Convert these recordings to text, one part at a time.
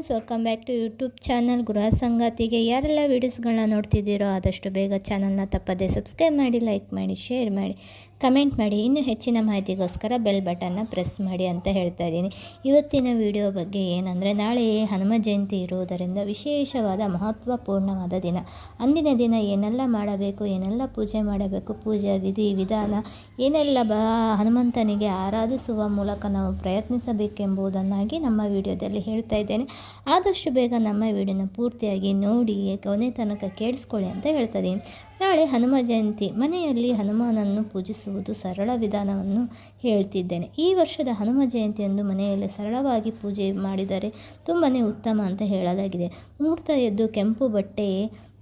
Friends welcome back to YouTube channel ಗೃಹ ಸಂಗಾತಿಗೆ ಯಾರೆಲ್ಲ ವೀಡಿಯೋಸ್ಗಳನ್ನ ನೋಡ್ತಿದ್ದೀರೋ ಆದಷ್ಟು ಬೇಗ ಚಾನಲ್ನ ತಪ್ಪದೆ ಸಬ್ಸ್ಕ್ರೈಬ್ ಮಾಡಿ ಲೈಕ್ ಮಾಡಿ ಶೇರ್ ಮಾಡಿ. ಕಮೆಂಟ್ ಮಾಡಿ. ಇನ್ನೂ ಹೆಚ್ಚಿನ ಮಾಹಿತಿಗೋಸ್ಕರ ಬೆಲ್ ಬಟನ್ನ ಪ್ರೆಸ್ ಮಾಡಿ ಅಂತ ಹೇಳ್ತಾ ಇದ್ದೀನಿ. ಇವತ್ತಿನ ವಿಡಿಯೋ ಬಗ್ಗೆ ಏನಂದರೆ, ನಾಳೆ ಹನುಮ ಜಯಂತಿ ಇರುವುದರಿಂದ ವಿಶೇಷವಾದ ಮಹತ್ವಪೂರ್ಣವಾದ ದಿನ. ಅಂದಿನ ದಿನ ಏನೆಲ್ಲ ಮಾಡಬೇಕು, ಏನೆಲ್ಲ ಪೂಜೆ ಮಾಡಬೇಕು, ಪೂಜಾ ವಿಧಿ, ವಿಧಾನ, ಏನೆಲ್ಲ ಬ ಹನುಮಂತನಿಗೆ ಆರಾಧಿಸುವ ಮೂಲಕ ನಾವು ಪ್ರಯತ್ನಿಸಬೇಕೆಂಬುದನ್ನಾಗಿ ನಮ್ಮ ವಿಡಿಯೋದಲ್ಲಿ ಹೇಳ್ತಾ ಇದ್ದೇನೆ. ಆದಷ್ಟು ಬೇಗ ನಮ್ಮ ವಿಡಿಯೋನ ಪೂರ್ತಿಯಾಗಿ ನೋಡಿ, ಕೊನೆ ತನಕ ಕೇಳಿಸ್ಕೊಳ್ಳಿ ಅಂತ ಹೇಳ್ತಾ ಇದ್ದೀನಿ. ನಾಳೆ ಹನುಮ ಜಯಂತಿ. ಮನೆಯಲ್ಲಿ ಹನುಮಾನನ್ನು ಪೂಜಿಸುವುದು ಸರಳ ವಿಧಾನವನ್ನು ಹೇಳ್ತಿದ್ದೇನೆ. ಈ ವರ್ಷದ ಹನುಮ ಜಯಂತಿಯಂದು ಮನೆಯಲ್ಲಿ ಸರಳವಾಗಿ ಪೂಜೆ ಮಾಡಿದರೆ ತುಂಬಾ ಉತ್ತಮ ಅಂತ ಹೇಳಲಾಗಿದೆ. ಮುಹೂರ್ತ ಎದ್ದು ಕೆಂಪು ಬಟ್ಟೆ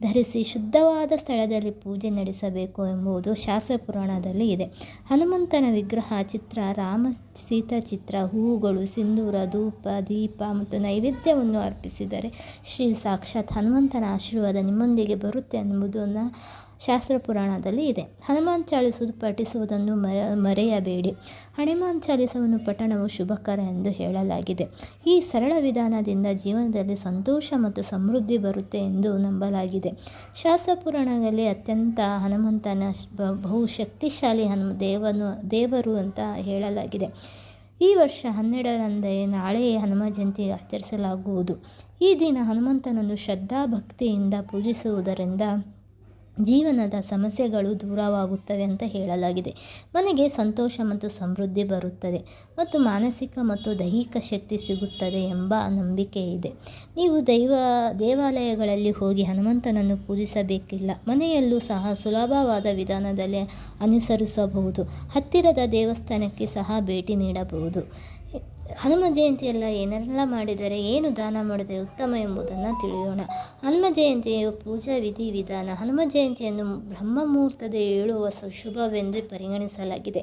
ಧರಿಸಿ ಶುದ್ಧವಾದ ಸ್ಥಳದಲ್ಲಿ ಪೂಜೆ ನಡೆಸಬೇಕು ಎಂಬುದು ಶಾಸ್ತ್ರ ಪುರಾಣದಲ್ಲಿ ಇದೆ. ಹನುಮಂತನ ವಿಗ್ರಹ, ಚಿತ್ರ, ರಾಮ ಸೀತಾ ಚಿತ್ರ, ಹೂವುಗಳು, ಸಿಂಧೂರ ಧೂಪ, ದೀಪ ಮತ್ತು ನೈವೇದ್ಯವನ್ನು ಅರ್ಪಿಸಿದರೆ ಶ್ರೀ ಸಾಕ್ಷಾತ್ ಹನುಮಂತನ ಆಶೀರ್ವಾದ ನಿಮ್ಮೊಂದಿಗೆ ಬರುತ್ತೆ ಎಂಬುದನ್ನು ಶಾಸ್ತ್ರ ಪುರಾಣದಲ್ಲಿ ಇದೆ. ಹನುಮಾನ್ ಚಾಲಿಸುವುದು ಪಠಿಸುವುದನ್ನು ಮರ, ಮರೆಯಬೇಡಿ. ಹನುಮಾನ್ ಚಾಲಿಸವನ್ನು ಪಠಣವು ಶುಭಕರ ಎಂದು ಹೇಳಲಾಗಿದೆ. ಈ ಸರಳ ವಿಧಾನದಿಂದ ಜೀವನದಲ್ಲಿ ಸಂತೋಷ ಮತ್ತು ಸಮೃದ್ಧಿ ಬರುತ್ತೆ ಎಂದು ನಂಬಲಾಗಿದೆ. ಶಾಸ್ತ್ರ ಪುರಾಣದಲ್ಲಿ ಅತ್ಯಂತ ಹನುಮಂತನ ಬಹು ಶಕ್ತಿಶಾಲಿ ಹನುಮ, ದೇವನು, ದೇವರು ಅಂತ ಹೇಳಲಾಗಿದೆ. ಈ ವರ್ಷ ಹನ್ನೆರಡರಂದೇ ನಾಳೆ ಹನುಮ ಜಯಂತಿ ಆಚರಿಸಲಾಗುವುದು. ಈ ದಿನ ಹನುಮಂತನನ್ನು ಶ್ರದ್ಧಾ ಭಕ್ತಿಯಿಂದ ಪೂಜಿಸುವುದರಿಂದ ಜೀವನದ ಸಮಸ್ಯೆಗಳು ದೂರವಾಗುತ್ತವೆ ಅಂತ ಹೇಳಲಾಗಿದೆ. ಮನೆಗೆ ಸಂತೋಷ ಮತ್ತು ಸಮೃದ್ಧಿ ಬರುತ್ತದೆ ಮತ್ತು ಮಾನಸಿಕ ಮತ್ತು ದೈಹಿಕ ಶಕ್ತಿ ಸಿಗುತ್ತದೆ ಎಂಬ ನಂಬಿಕೆ ಇದೆ. ನೀವು ದೈವ, ದೇವಾಲಯಗಳಲ್ಲಿ ಹೋಗಿ ಹನುಮಂತನನ್ನು ಪೂಜಿಸಬೇಕಿಲ್ಲ. ಮನೆಯಲ್ಲೂ ಸಹ ಸುಲಭವಾದ ವಿಧಾನದಲ್ಲಿ ಅನುಸರಿಸಬಹುದು. ಹತ್ತಿರದ ದೇವಸ್ಥಾನಕ್ಕೆ ಸಹ ಭೇಟಿ ನೀಡಬಹುದು. ಹನುಮ ಜಯಂತಿಯೆಲ್ಲ ಏನೆಲ್ಲ ಮಾಡಿದರೆ ಏನು ದಾನ ಮಾಡಿದರೆ ಉತ್ತಮ ಎಂಬುದನ್ನು ತಿಳಿಯೋಣ. ಹನುಮ ಜಯಂತಿಯು ಪೂಜಾ ವಿಧಿ ವಿಧಾನ ಹನುಮ ಜಯಂತಿಯನ್ನು ಬ್ರಹ್ಮ ಮುಹೂರ್ತದ ಏಳುವ ಶುಭವೆಂದು ಪರಿಗಣಿಸಲಾಗಿದೆ.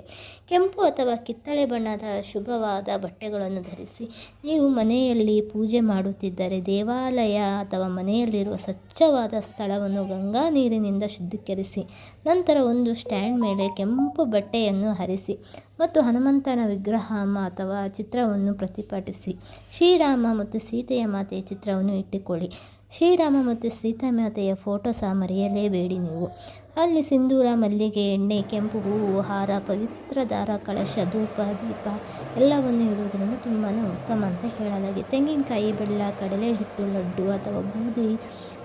ಕೆಂಪು ಅಥವಾ ಕಿತ್ತಳೆ ಬಣ್ಣದ ಶುಭವಾದ ಬಟ್ಟೆಗಳನ್ನು ಧರಿಸಿ, ನೀವು ಮನೆಯಲ್ಲಿ ಪೂಜೆ ಮಾಡುತ್ತಿದ್ದರೆ ದೇವಾಲಯ ಅಥವಾ ಮನೆಯಲ್ಲಿರುವ ಸ್ವಚ್ಛವಾದ ಸ್ಥಳವನ್ನು ಗಂಗಾ ನೀರಿನಿಂದ ಶುದ್ಧೀಕರಿಸಿ, ನಂತರ ಒಂದು ಸ್ಟ್ಯಾಂಡ್ ಮೇಲೆ ಕೆಂಪು ಬಟ್ಟೆಯನ್ನು ಹರಿಸಿ, ಮತ್ತು ಹನುಮಂತನ ವಿಗ್ರಹ ಅಥವಾ ಚಿತ್ರವನ್ನು ಪ್ರತಿಪಾಟಿಸಿ ಶ್ರೀರಾಮ ಮತ್ತು ಸೀತೆಯ ಮಾತೆಯ ಚಿತ್ರವನ್ನು ಇಟ್ಟುಕೊಳ್ಳಿ. ಶ್ರೀರಾಮ ಮತ್ತು ಸೀತಾ ಮಾತೆಯ ಫೋಟೋ ಸಹ ಮರೆಯಲೇಬೇಡಿ ನೀವು. ಅಲ್ಲಿ ಸಿಂಧೂರ ಮಲ್ಲಿಗೆ, ಎಣ್ಣೆ, ಕೆಂಪು ಹೂವು, ಹಾರ, ಪವಿತ್ರ ದಾರ, ಕಳಶ, ಧೂಪ, ದೀಪ ಎಲ್ಲವನ್ನು ಇಡುವುದರಿಂದ ತುಂಬಾ ಉತ್ತಮ ಅಂತ ಹೇಳಲಾಗಿದೆ. ತೆಂಗಿನಕಾಯಿ, ಬೆಲ್ಲ, ಕಡಲೆ ಹಿಟ್ಟು, ಲಡ್ಡು ಅಥವಾ ಬೂದಿ,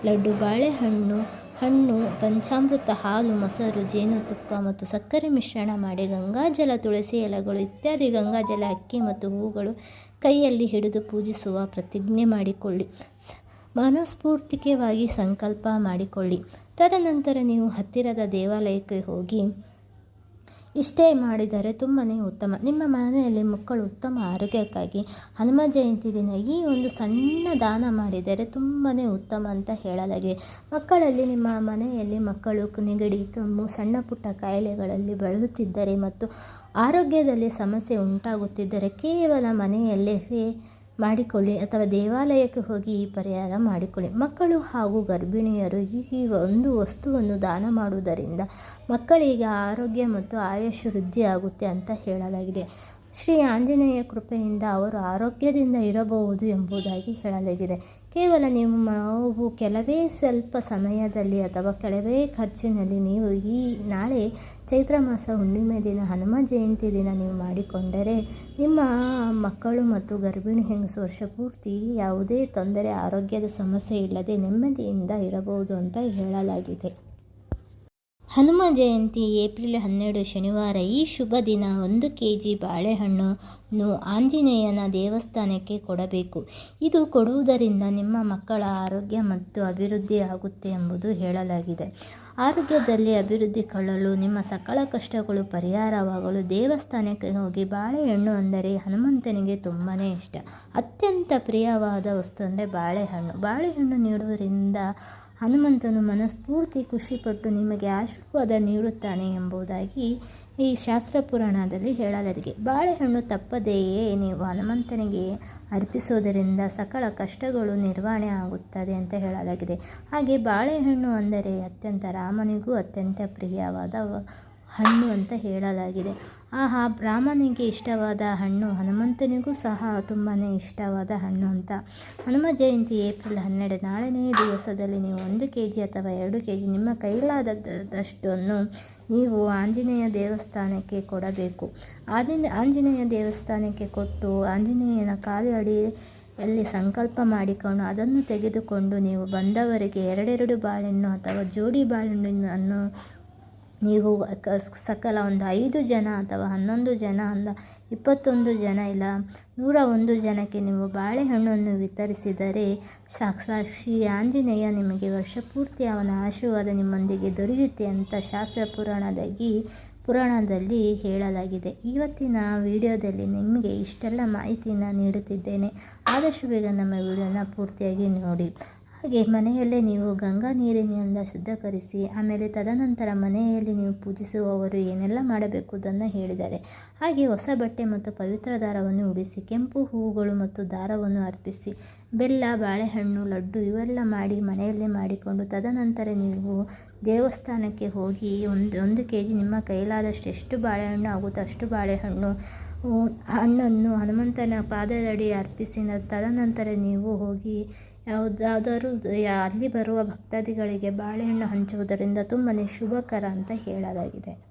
ಲಡ್ಡು, ಬಾಳೆಹಣ್ಣು ಹಣ್ಣು, ಪಂಚಾಮೃತ, ಹಾಲು, ಮೊಸರು ಜೇನುತುಪ್ಪ ಮತ್ತು ಸಕ್ಕರೆ ಮಿಶ್ರಣ ಮಾಡಿ ಗಂಗಾಜಲ ತುಳಸಿ ಎಲೆಗಳು ಇತ್ಯಾದಿ ಗಂಗಾಜಲ ಅಕ್ಕಿ ಮತ್ತು ಹೂಗಳು ಕೈಯಲ್ಲಿ ಹಿಡಿದು ಪೂಜಿಸುವ ಪ್ರತಿಜ್ಞೆ ಮಾಡಿಕೊಳ್ಳಿ. ಮನಸ್ಫೂರ್ತಿಕವಾಗಿ ಸಂಕಲ್ಪ ಮಾಡಿಕೊಳ್ಳಿ. ತದನಂತರ ನೀವು ಹತ್ತಿರದ ದೇವಾಲಯಕ್ಕೆ ಹೋಗಿ ಇಷ್ಟೇ ಮಾಡಿದರೆ ತುಂಬಾ ಉತ್ತಮ. ನಿಮ್ಮ ಮನೆಯಲ್ಲಿ ಮಕ್ಕಳು ಉತ್ತಮ ಆರೋಗ್ಯಕ್ಕಾಗಿ ಹನುಮ ಜಯಂತಿ ದಿನ ಈ ಒಂದು ಸಣ್ಣ ದಾನ ಮಾಡಿದರೆ ತುಂಬಾ ಉತ್ತಮ ಅಂತ ಹೇಳಲಾಗಿದೆ. ಮಕ್ಕಳಲ್ಲಿ ನಿಮ್ಮ ಮನೆಯಲ್ಲಿ ಮಕ್ಕಳು ನೆಗಡಿ, ಕೆಮ್ಮು, ಸಣ್ಣ ಪುಟ್ಟ ಕಾಯಿಲೆಗಳಲ್ಲಿ ಬಳಲುತ್ತಿದ್ದರೆ ಮತ್ತು ಆರೋಗ್ಯದಲ್ಲಿ ಸಮಸ್ಯೆ ಉಂಟಾಗುತ್ತಿದ್ದರೆ ಕೇವಲ ಮನೆಯಲ್ಲೇ ಮಾಡಿಕೊಳ್ಳಿ ಅಥವಾ ದೇವಾಲಯಕ್ಕೆ ಹೋಗಿ ಈ ಪರಿಹಾರ ಮಾಡಿಕೊಳ್ಳಿ. ಮಕ್ಕಳು ಹಾಗೂ ಗರ್ಭಿಣಿಯರು ಈ ಒಂದು ವಸ್ತುವನ್ನು ದಾನ ಮಾಡುವುದರಿಂದ ಮಕ್ಕಳಿಗೆ ಆರೋಗ್ಯ ಮತ್ತು ಆಯುಷ್ ವೃದ್ಧಿಯಾಗುತ್ತೆ ಅಂತ ಹೇಳಲಾಗಿದೆ. ಶ್ರೀ ಆಂಜನೇಯ ಕೃಪೆಯಿಂದ ಅವರು ಆರೋಗ್ಯದಿಂದ ಇರಬಹುದು ಎಂಬುದಾಗಿ ಹೇಳಲಾಗಿದೆ. ಕೇವಲ ನೀವು ಕೆಲವೇ ಸ್ವಲ್ಪ ಸಮಯದಲ್ಲಿ ಅಥವಾ ಕೆಲವೇ ಖರ್ಚಿನಲ್ಲಿ ನೀವು ಈ ನಾಳೆ ಚೈತ್ರ ಮಾಸ ಹುಣ್ಣಿಮೆ ದಿನ, ಹನುಮ ಜಯಂತಿ ದಿನ ನೀವು ಮಾಡಿಕೊಂಡರೆ ನಿಮ್ಮ ಮಕ್ಕಳು ಮತ್ತು ಗರ್ಭಿಣಿ ಹೆಂಗಸು ವರ್ಷ ಪೂರ್ತಿ ಯಾವುದೇ ತೊಂದರೆ, ಆರೋಗ್ಯದ ಸಮಸ್ಯೆ ಇಲ್ಲದೆ ನೆಮ್ಮದಿಯಿಂದ ಇರಬಹುದು ಅಂತ ಹೇಳಲಾಗಿದೆ. ಹನುಮ ಜಯಂತಿ ಏಪ್ರಿಲ್ ಹನ್ನೆರಡು ಶನಿವಾರ ಈ ಶುಭ ದಿನ ಒಂದು ಕೆ ಜಿ ಬಾಳೆಹಣ್ಣನ್ನು ಆಂಜನೇಯನ ದೇವಸ್ಥಾನಕ್ಕೆ ಕೊಡಬೇಕು. ಇದು ಕೊಡುವುದರಿಂದ ನಿಮ್ಮ ಮಕ್ಕಳ ಆರೋಗ್ಯ ಮತ್ತು ಅಭಿವೃದ್ಧಿ ಆಗುತ್ತೆ ಎಂಬುದು ಹೇಳಲಾಗಿದೆ. ಆರೋಗ್ಯದಲ್ಲಿ ಅಭಿವೃದ್ಧಿ ಕೊಳ್ಳಲು ನಿಮ್ಮ ಸಕಲ ಕಷ್ಟಗಳು ಪರಿಹಾರವಾಗಲು ದೇವಸ್ಥಾನಕ್ಕೆ ಹೋಗಿ ಬಾಳೆಹಣ್ಣು ಅಂದರೆ ಹನುಮಂತನಿಗೆ ತುಂಬಾ ಇಷ್ಟ. ಅತ್ಯಂತ ಪ್ರಿಯವಾದ ವಸ್ತು ಅಂದರೆ ಬಾಳೆಹಣ್ಣು. ಬಾಳೆಹಣ್ಣು ನೀಡುವುದರಿಂದ ಹನುಮಂತನು ಮನಸ್ಫೂರ್ತಿ ಖುಷಿಪಟ್ಟು ನಿಮಗೆ ಆಶೀರ್ವಾದ ನೀಡುತ್ತಾನೆ ಎಂಬುದಾಗಿ ಈ ಶಾಸ್ತ್ರ ಪುರಾಣದಲ್ಲಿ ಹೇಳಲಾಗಿದೆ. ಬಾಳೆಹಣ್ಣು ತಪ್ಪದೆಯೇ? ನೀವು ಹನುಮಂತನಿಗೆ ಅರ್ಪಿಸುವುದರಿಂದ ಸಕಲ ಕಷ್ಟಗಳು ನಿರ್ವಹಣೆ ಆಗುತ್ತದೆ ಅಂತ ಹೇಳಲಾಗಿದೆ. ಹಾಗೆ ಬಾಳೆಹಣ್ಣು ಅಂದರೆ ಅತ್ಯಂತ ರಾಮನಿಗೂ ಅತ್ಯಂತ ಪ್ರಿಯವಾದ ಹಣ್ಣು ಅಂತ ಹೇಳಲಾಗಿದೆ. ಆ ಬ್ರಾಹ್ಮಣನಿಗೆ ಇಷ್ಟವಾದ ಹಣ್ಣು ಹನುಮಂತನಿಗೂ ಸಹ ತುಂಬಾ ಇಷ್ಟವಾದ ಹಣ್ಣು ಅಂತ. ಹನುಮ ಜಯಂತಿ ಏಪ್ರಿಲ್ ಹನ್ನೆರಡು ನಾಳೆನೇ ದಿವಸದಲ್ಲಿ ನೀವು ಒಂದು ಕೆ ಜಿ ಅಥವಾ ಎರಡು ಕೆ ಜಿ ನಿಮ್ಮ ಕೈಲಾದದಷ್ಟನ್ನು ನೀವು ಆಂಜನೇಯ ದೇವಸ್ಥಾನಕ್ಕೆ ಕೊಡಬೇಕು. ಆಂಜನೇಯ ಆಂಜನೇಯ ದೇವಸ್ಥಾನಕ್ಕೆ ಕೊಟ್ಟು ಆಂಜನೇಯನ ಕಾಲು ಅಡಿಯಲ್ಲಿ ಸಂಕಲ್ಪ ಮಾಡಿಕೊಂಡು ಅದನ್ನು ತೆಗೆದುಕೊಂಡು ನೀವು ಬಂದವರಿಗೆ ಎರಡೆರಡು ಬಾಳೆಹಣ್ಣು ಅಥವಾ ಜೋಡಿ ಬಾಳೆಹಣ್ಣನ್ನು ನೀವು ಸಕಲ ಒಂದು ಐದು ಜನ ಅಥವಾ ಹನ್ನೊಂದು ಜನ ಅಂದ ಇಪ್ಪತ್ತೊಂದು ಜನ ಇಲ್ಲ, ನೂರ ಒಂದು ಜನಕ್ಕೆ ನೀವು ಬಾಳೆಹಣ್ಣನ್ನು ವಿತರಿಸಿದರೆ ಸಾಕ್ಷಿ ಆಂಜನೇಯ ನಿಮಗೆ ವರ್ಷಪೂರ್ತಿ ಅವನ ಆಶೀರ್ವಾದ ನಿಮ್ಮೊಂದಿಗೆ ದೊರೆಯುತ್ತೆ ಅಂತ ಶಾಸ್ತ್ರ ಪುರಾಣದಾಗಿ, ಪುರಾಣದಲ್ಲಿ ಹೇಳಲಾಗಿದೆ. ಇವತ್ತಿನ ವಿಡಿಯೋದಲ್ಲಿ ನಿಮಗೆ ಇಷ್ಟೆಲ್ಲ ಮಾಹಿತಿಯನ್ನು ನೀಡುತ್ತಿದ್ದೇನೆ. ಆದಷ್ಟು ಬೇಗ ನಮ್ಮ ವಿಡಿಯೋನ ಪೂರ್ತಿಯಾಗಿ ನೋಡಿ. ಹಾಗೆ ಮನೆಯಲ್ಲೇ ನೀವು ಗಂಗಾ ನೀರಿನಿಂದ ಶುದ್ಧೀಕರಿಸಿ, ಆಮೇಲೆ ತದನಂತರ ಮನೆಯಲ್ಲಿ ನೀವು ಪೂಜಿಸುವವರು ಏನೆಲ್ಲ ಮಾಡಬೇಕು ಅದನ್ನು ಹೇಳಿದ್ದಾರೆ ಹಾಗೆ ಹೊಸ ಬಟ್ಟೆ ಮತ್ತು ಪವಿತ್ರ ದಾರವನ್ನು ಉಡಿಸಿ, ಕೆಂಪು ಹೂವುಗಳು ಮತ್ತು ದಾರವನ್ನು ಅರ್ಪಿಸಿ, ಬೆಲ್ಲ, ಬಾಳೆಹಣ್ಣು, ಲಡ್ಡು ಇವೆಲ್ಲ ಮಾಡಿ ಮನೆಯಲ್ಲೇ ಮಾಡಿಕೊಂಡು ತದನಂತರ ನೀವು ದೇವಸ್ಥಾನಕ್ಕೆ ಹೋಗಿ ಒಂದು ಒಂದು ಕೆ ಜಿ ನಿಮ್ಮ ಕೈಲಾದಷ್ಟು ಎಷ್ಟು ಬಾಳೆಹಣ್ಣು ಆಗುತ್ತೋ ಅಷ್ಟು ಬಾಳೆಹಣ್ಣು, ಹಣ್ಣನ್ನು ಹನುಮಂತನ ಪಾದದಡಿ ಅರ್ಪಿಸಿ, ತದನಂತರ ನೀವು ಹೋಗಿ ಯಾವುದಾದರೂ ಅಲ್ಲಿ ಬರುವ ಭಕ್ತಾದಿಗಳಿಗೆ ಬಾಳೆಹಣ್ಣು ಹಂಚುವುದರಿಂದ ತುಂಬನೇ ಶುಭಕರ ಅಂತ ಹೇಳಲಾಗಿದೆ.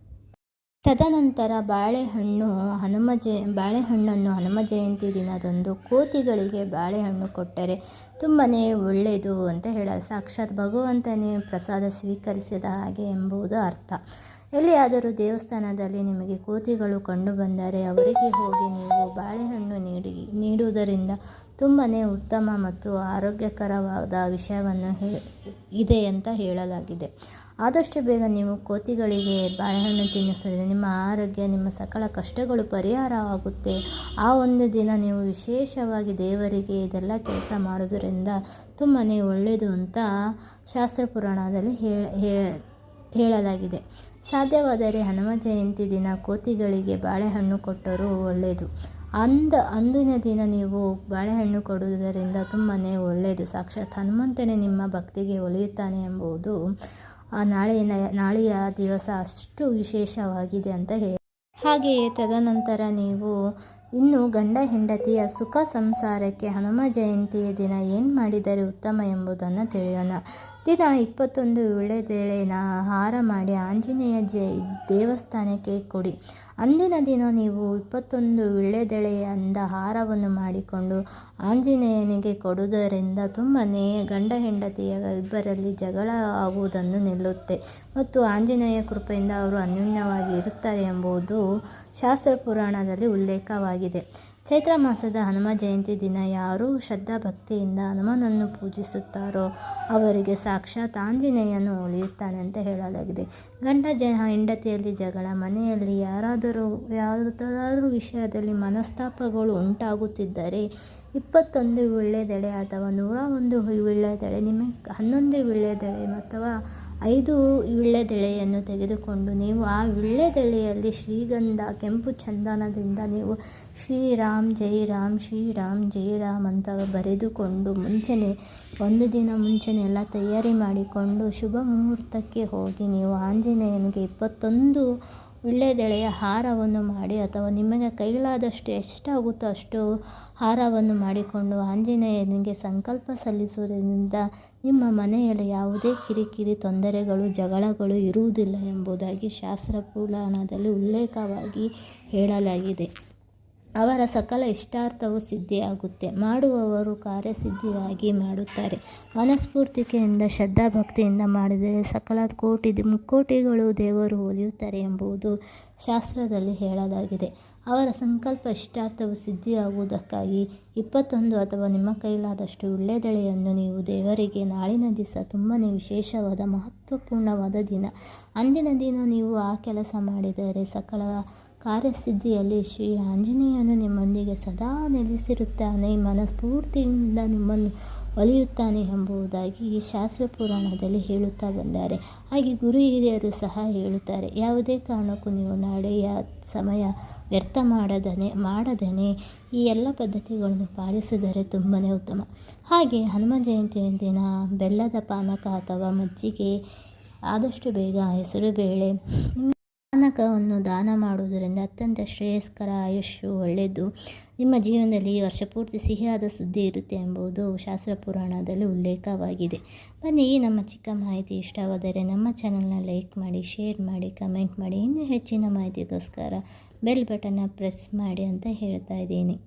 ತದನಂತರ ಬಾಳೆಹಣ್ಣು ಹನುಮ ಜಯ ಬಾಳೆಹಣ್ಣನ್ನು ಹನುಮ ಜಯಂತಿ ದಿನದಂದು ಕೋತಿಗಳಿಗೆ ಬಾಳೆಹಣ್ಣು ಕೊಟ್ಟರೆ ತುಂಬಾ ಒಳ್ಳೆಯದು ಅಂತ ಹೇಳ ಸಾಕ್ಷಾತ್ ಭಗವಂತನೇ ಪ್ರಸಾದ ಸ್ವೀಕರಿಸಿದ ಹಾಗೆ ಎಂಬುದು ಅರ್ಥ. ಎಲ್ಲಿಯಾದರೂ ದೇವಸ್ಥಾನದಲ್ಲಿ ನಿಮಗೆ ಕೋತಿಗಳು ಕಂಡುಬಂದರೆ ಅವರಿಗೆ ಹೋಗಿ ನೀವು ಬಾಳೆಹಣ್ಣು ನೀಡಿ, ನೀಡುವುದರಿಂದ ತುಂಬಾ ಉತ್ತಮ ಮತ್ತು ಆರೋಗ್ಯಕರವಾದ ವಿಷಯವನ್ನು ಇದೆ ಅಂತ ಹೇಳಲಾಗಿದೆ. ಆದಷ್ಟು ಬೇಗ ನೀವು ಕೋತಿಗಳಿಗೆ ಬಾಳೆಹಣ್ಣು ತಿನ್ನಿಸಿದ್ರೆ ನಿಮ್ಮ ಆರೋಗ್ಯ, ನಿಮ್ಮ ಸಕಲ ಕಷ್ಟಗಳು ಪರಿಹಾರವಾಗುತ್ತೆ. ಆ ಒಂದು ದಿನ ನೀವು ವಿಶೇಷವಾಗಿ ದೇವರಿಗೆ ಇದೆಲ್ಲ ಕೆಲಸ ಮಾಡೋದರಿಂದ ತುಂಬಾ ಒಳ್ಳೆಯದು ಅಂತ ಶಾಸ್ತ್ರ ಪುರಾಣದಲ್ಲಿ ಹೇಳಲಾಗಿದೆ. ಸಾಧ್ಯವಾದರೆ ಹನುಮ ಜಯಂತಿ ದಿನ ಕೋತಿಗಳಿಗೆ ಬಾಳೆಹಣ್ಣು ಕೊಟ್ಟರೂ ಒಳ್ಳೆಯದು. ಅಂದ, ಅಂದಿನ ದಿನ ನೀವು ಬಾಳೆಹಣ್ಣು ಕೊಡುವುದರಿಂದ ತುಂಬಾ ಒಳ್ಳೆಯದು. ಸಾಕ್ಷಾತ್ ಹನುಮಂತನೇ ನಿಮ್ಮ ಭಕ್ತಿಗೆ ಒಲಿಯುತ್ತಾನೆ ಎಂಬುದು ನಾಳೆಯ ನಾಳೆಯ ದಿವಸ ಅಷ್ಟು ವಿಶೇಷವಾಗಿದೆ ಅಂತ ಹೇಳಿ. ಹಾಗೆಯೇ ತದನಂತರ ನೀವು ಇನ್ನು ಗಂಡ ಹೆಂಡತಿಯ ಸುಖ ಸಂಸಾರಕ್ಕೆ ಹನುಮ ಜಯಂತಿಯ ದಿನ ಏನು ಮಾಡಿದರೆ ಉತ್ತಮ ಎಂಬುದನ್ನು ತಿಳಿಯೋಣ. ದಿನ ಇಪ್ಪತ್ತೊಂದು ವಿಳ್ಯದೆಲೆನ ಹಾರ ಮಾಡಿ ಆಂಜನೇಯ ಜ ದೇವಸ್ಥಾನಕ್ಕೆ ಕೊಡಿ. ಅಂದಿನ ದಿನ ನೀವು ಇಪ್ಪತ್ತೊಂದು ಅಂದ ಹಾರವನ್ನು ಮಾಡಿಕೊಂಡು ಆಂಜನೇಯನಿಗೆ ಕೊಡುವುದರಿಂದ ತುಂಬನೇ ಗಂಡ ಹೆಂಡತಿಯ ಇಬ್ಬರಲ್ಲಿ ಜಗಳ ಆಗುವುದನ್ನು ನಿಲ್ಲುತ್ತೆ ಮತ್ತು ಆಂಜನೇಯ ಕೃಪೆಯಿಂದ ಅವರು ಅನ್ಯೋನ್ಯವಾಗಿ ಇರುತ್ತಾರೆ ಎಂಬುದು ಶಾಸ್ತ್ರ ಪುರಾಣದಲ್ಲಿ ಉಲ್ಲೇಖವಾಗಿದೆ. ಚೈತ್ರ ಮಾಸದ ಹನುಮ ಜಯಂತಿ ದಿನ ಯಾರು ಶ್ರದ್ಧಾ ಭಕ್ತಿಯಿಂದ ಹನುಮನನ್ನು ಪೂಜಿಸುತ್ತಾರೋ ಅವರಿಗೆ ಸಾಕ್ಷಾತ್ ಆಂಜನೇಯನು ಉಳಿಯುತ್ತಾನೆ ಅಂತ ಹೇಳಲಾಗಿದೆ. ಗಂಡ ಜನ ಹೆಂಡತಿಯಲ್ಲಿ ಜಗಳ, ಮನೆಯಲ್ಲಿ ಯಾರಾದರೂ, ಯಾವುದಾದರೂ ವಿಷಯದಲ್ಲಿ ಮನಸ್ತಾಪಗಳು ಉಂಟಾಗುತ್ತಿದ್ದರೆ, ಇಪ್ಪತ್ತೊಂದು ವೀಳ್ಯದೆಲೆ ಅಥವಾ ನೂರ ಒಂದು ವೀಳ್ಯದೆಲೆ ನಿಮಗೆ ಹನ್ನೊಂದು ವೀಳ್ಯದೆಲೆ ಅಥವಾ ಐದು ವೀಳ್ಯದೆಲೆಯನ್ನು ತೆಗೆದುಕೊಂಡು ನೀವು ಆ ವೀಳ್ಯದೆಲೆಯಲ್ಲಿ ಶ್ರೀಗಂಧ, ಕೆಂಪು ಚಂದನದಿಂದ ನೀವು ಶ್ರೀರಾಮ್, ಜೈ ರಾಮ್, ಶ್ರೀರಾಮ್, ಜೈ ರಾಮ್ ಅಂತ ಬರೆದುಕೊಂಡು ಮುಂಚೆನೇ, ಒಂದು ದಿನ ಮುಂಚೆನೆ ಎಲ್ಲ ತಯಾರಿ ಮಾಡಿಕೊಂಡು ಶುಭ ಮುಹೂರ್ತಕ್ಕೆ ಹೋಗಿ ನೀವು ಆಂಜನೇಯನಿಗೆ ಇಪ್ಪತ್ತೊಂದು ವೀಳ್ಯದೆಳೆಯ ಹಾರವನ್ನು ಮಾಡಿ ಅಥವಾ ನಿಮಗೆ ಕೈಲಾದಷ್ಟು ಎಷ್ಟಾಗುತ್ತೋ ಅಷ್ಟು ಹಾರವನ್ನು ಮಾಡಿಕೊಂಡು ಆಂಜನೇಯನಿಗೆ ಸಂಕಲ್ಪ ಸಲ್ಲಿಸುವುದರಿಂದ ನಿಮ್ಮ ಮನೆಯಲ್ಲಿ ಯಾವುದೇ ಕಿರಿಕಿರಿ ತೊಂದರೆಗಳು, ಜಗಳಗಳು ಇರುವುದಿಲ್ಲ ಎಂಬುದಾಗಿ ಶಾಸ್ತ್ರ ಪುರಾಣದಲ್ಲಿ ಉಲ್ಲೇಖವಾಗಿ ಹೇಳಲಾಗಿದೆ. ಅವರ ಸಕಲ ಇಷ್ಟಾರ್ಥವು ಸಿದ್ಧಿಯಾಗುತ್ತೆ. ಮಾಡುವವರು ಕಾರ್ಯಸಿದ್ಧಿಯಾಗಿ ಮಾಡುತ್ತಾರೆ. ಮನಸ್ಫೂರ್ತಿಕೆಯಿಂದ, ಶ್ರದ್ಧಾಭಕ್ತಿಯಿಂದ ಮಾಡಿದರೆ ಸಕಲ ಕೋಟಿ ಮುಕ್ಕೋಟಿಗಳು ದೇವರು ಒಲಿಯುತ್ತಾರೆ ಎಂಬುದು ಶಾಸ್ತ್ರದಲ್ಲಿ ಹೇಳಲಾಗಿದೆ. ಅವರ ಸಂಕಲ್ಪ ಇಷ್ಟಾರ್ಥವು ಸಿದ್ಧಿಯಾಗುವುದಕ್ಕಾಗಿ ಇಪ್ಪತ್ತೊಂದು ಅಥವಾ ನಿಮ್ಮ ಕೈಲಾದಷ್ಟು ಉಳ್ಳೆದೆಳೆಯನ್ನು ನೀವು ದೇವರಿಗೆ ನಾಳಿನ ದಿವಸ ತುಂಬಾ ವಿಶೇಷವಾದ, ಮಹತ್ವಪೂರ್ಣವಾದ ದಿನ. ಅಂದಿನ ದಿನ ನೀವು ಆ ಕೆಲಸ ಮಾಡಿದರೆ ಸಕಲ ಕಾರ್ಯಸಿದ್ಧಿಯಲ್ಲಿ ಶ್ರೀ ಆಂಜನೇಯನು ನಿಮ್ಮೊಂದಿಗೆ ಸದಾ ನೆಲೆಸಿರುತ್ತಾನೆ, ಮನಸ್ಫೂರ್ತಿಯಿಂದ ನಿಮ್ಮನ್ನು ಒಲಿಯುತ್ತಾನೆ ಎಂಬುದಾಗಿ ಈ ಶಾಸ್ತ್ರ ಪುರಾಣದಲ್ಲಿ ಹೇಳುತ್ತಾ ಬಂದಾರೆ. ಹಾಗೆ ಗುರು ಹಿರಿಯರು ಸಹ ಹೇಳುತ್ತಾರೆ, ಯಾವುದೇ ಕಾರಣಕ್ಕೂ ನೀವು ನಾಳೆಯ ಸಮಯ ವ್ಯರ್ಥ ಮಾಡದನೆ ಮಾಡದನೆ ಈ ಎಲ್ಲ ಪದ್ಧತಿಗಳನ್ನು ಪಾಲಿಸಿದರೆ ತುಂಬಾ ಉತ್ತಮ. ಹಾಗೆ ಹನುಮ ಜಯಂತಿಯ ದಿನ ಬೆಲ್ಲದ ಪಾನಕ ಅಥವಾ ಮಜ್ಜಿಗೆ ಆದಷ್ಟು ಬೇಗ ಹೆಸರುಬೇಳೆ ಪಾನಕ ಪಾನಕವನ್ನು ದಾನ ಮಾಡುವುದರಿಂದ ಅತ್ಯಂತ ಶ್ರೇಯಸ್ಕರ ಆಯುಷ್ಯು ಒಳ್ಳೆಯದು. ನಿಮ್ಮ ಜೀವನದಲ್ಲಿ ಈ ವರ್ಷ ಪೂರ್ತಿ ಸಿಹಿಯಾದ ಸುದ್ದಿ ಇರುತ್ತೆ ಎಂಬುದು ಶಾಸ್ತ್ರ ಪುರಾಣದಲ್ಲಿ ಉಲ್ಲೇಖವಾಗಿದೆ. ಬನ್ನಿ ಈ ನಮ್ಮ ಚಿಕ್ಕ ಮಾಹಿತಿ ಇಷ್ಟವಾದರೆ ನಮ್ಮ ಚಾನಲ್ನ ಲೈಕ್ ಮಾಡಿ, ಶೇರ್ ಮಾಡಿ, ಕಮೆಂಟ್ ಮಾಡಿ. ಇನ್ನೂ ಹೆಚ್ಚಿನ ಮಾಹಿತಿಗೋಸ್ಕರ ಬೆಲ್ ಬಟನ್ನ ಪ್ರೆಸ್ ಮಾಡಿ ಅಂತ ಹೇಳ್ತಾ ಇದ್ದೀನಿ.